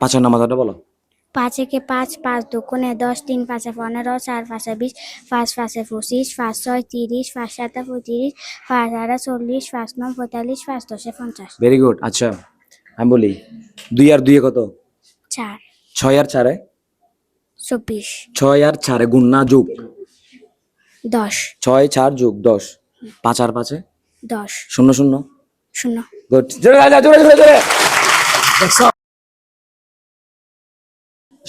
পাঁচের নাম্বারটা বলো। পাঁচ একে পাঁচ পাঁচ দুগুণে দশ তিন পাঁচে পনেরো চার পাঁচে বিশ পাঁচ পাঁচে পঁচিশ পাঁচ ছয় তিরিশ পাঁচ সাতে পঁয়ত্রিশ পাঁচ আড়া চল্লিশ পাঁচ নয় পঁয়তাল্লিশ পাঁচ দশে পঞ্চাশ। ভেরি গুড আচ্ছা আমি বলি দুই আর দুইয়ে কত? চার। ছয় আর চারে? চব্বিশ। ছয় আর চারে গুণ না যোগ। দশ। ছয় চার যোগ দশ। পাঁচ আর পাঁচে? দশ। শূন্য শূন্য? শূন্য। গুড জোরে জোরে জোরে জোরে?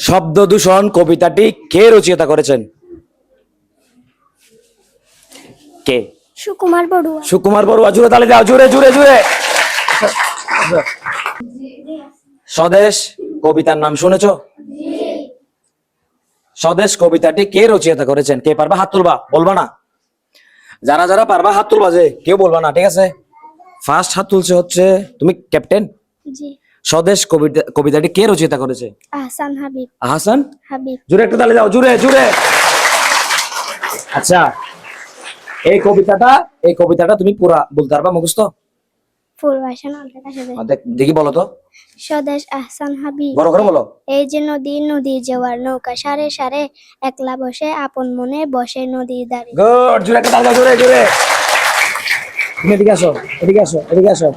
শব্দ দূষণ কবিতাটি কে রচয়িতা করেছেন? কে? সুকুমার বড়ুয়া। সুকুমার বড়ুয়া জুড়ে তালে দাও জুড়ে জুড়ে জুড়ে। স্বদেশ কবিতার নাম শুনেছো? স্বদেশ কবিতাটি কে রচয়িতা করেছেন? কে পারবা হাত তুলবা? বলবা না। যারা যারা পারবা হাত তুলবা যে কেউ বলবা না ঠিক আছে? ফার্স্ট হাত তুলছে হচ্ছে তুমি ক্যাপ্টেন জি। স্বদেশ কবিতা কবিতাটি কে রচয়িতা করেছে? আহসান হাবিব। আহসান? হাবিব। জুড়ে একটু তালে দাও জুড়ে জুড়ে আচ্ছা এই কবিতাটা এই কবিতাটা তুমি পুরা বলতে পারবা মুখস্থ? দেখ- বলো তো। স্বদেশ আহসান হাবিব। বড় করে বলো। এই যে নদী নদী জোয়ার নৌকা সারে সারে একলা বসে আপন মনে বসে নদীর দাঁড়ে। গুড জুড়ে একটা তালে দাও জুড়ে জুড়ে তুমি এদিকে আসো এদিকে আসো এদিকে আসো।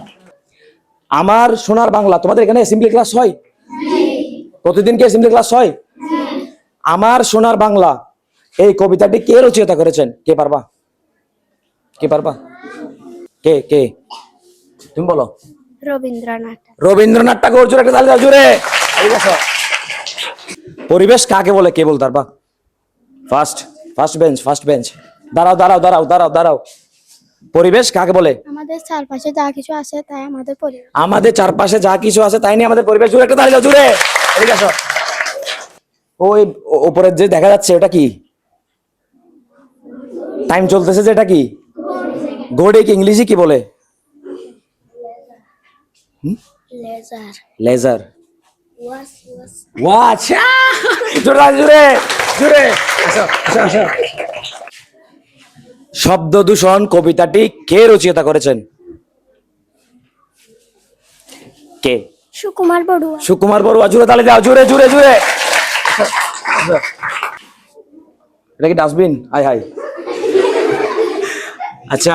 আমার সোনার বাংলা তোমাদের এখানে অ্যাসেম্বলি ক্লাস হয়? প্রতিদিন কি অ্যাসেম্বলি ক্লাস হয়? আমার সোনার বাংলা এই কবিতাটি কে রচয়িতা করেছেন? কে পারবা? কে পারবা? কে কে? তুমি বলো। রবীন্দ্রনাথ রবীন্দ্রনাথ ঠাকুর জোরে একটা তালি জোরে। পরিবেশ কাকে বলে কে বলতে পারবা? First first bench first bench দাঁড়াও দাঁড়াও দাঁড়াও দাঁড়াও দাঁড়াও। পরিবেশ কাকে বলে? আমাদের চারপাশে যা কিছু আছে তাই আমাদের পরিবার আমাদের চারপাশে যা কিছু আছে তাই নিয়ে আমাদের পরিবেশ। জুড়ে একটা দাও জুড়ে এদিকে আসো। ওই ওপরের যে দেখা যাচ্ছে ওটা কি? টাইম চলতেছে যে এটা কি? গোডে কি ইংলিশে কি বলে লেজার লেজার আচ্ছা জোরে জোরে জোরে। আসো, আসো, আসো। শব্দ দূষণ কবিতাটি কে রচয়িতা করেছেন? কে? সুকুমার বড়ুয়া। সুকুমার বড়ুয়া জুড়ে তালে দাও জুড়ে জুড়ে জুড়ে। এটা কি ডাস্টবিন? High high. আচ্ছা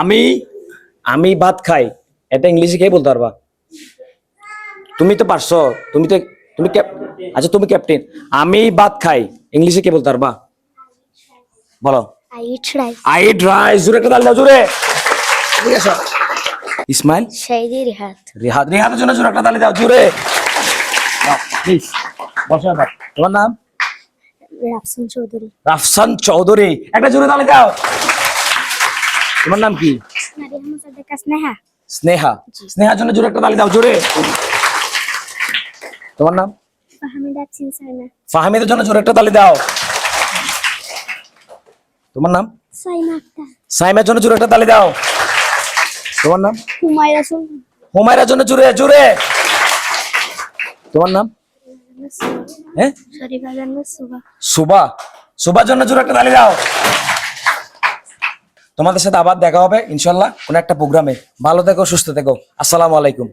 আমি আমি ভাত খাই। এটা ইংলিশে কে বলতে পারবা? তুমি তো পারছ তুমি তো তুমি আচ্ছা তুমি ক্যাপ্টেন। আমি ভাত খাই ইংলিশে কে বলতে পারবা? বলো। I eat rice. আই একটা দাও জুড়ে। ঠিক আছে ইসমাইল? সেইদি রিহাত। রিহাদের জন্য জোরে একটা তালি দাও জোরে প্লিজ বসো এবার। তোমার নাম? রাফসান চৌধুরী। রাফসান চৌধুরী। একটা জোরে তালি দাও। তোমার নাম কি? স্নেহা। স্নেহা। স্নেহার জন্য জোরে একটা তালি দাও জোরে তোমার নাম? ফাহমিদা ফাহমিদের জন্য জোরে একটা তালি দাও। তোমার নাম? সাইনা আক্তার। সাইমের জন্য জোরে একটা তালি দাও। তোমার নাম? হুমায়রা সুলতান হুমায়রার জন্য জোরে জোরে তোমার নাম? হ্যাঁ? শরীফা জান্নাত সুবা সুবা সুবার জন্য জোরে একটা তালি দাও। তোমাদের সাথে আবার দেখা হবে ইনশাল্লাহ কোন একটা প্রোগ্রামে। ভালো থেকো সুস্থ থেকো। আসসালামু আলাইকুম।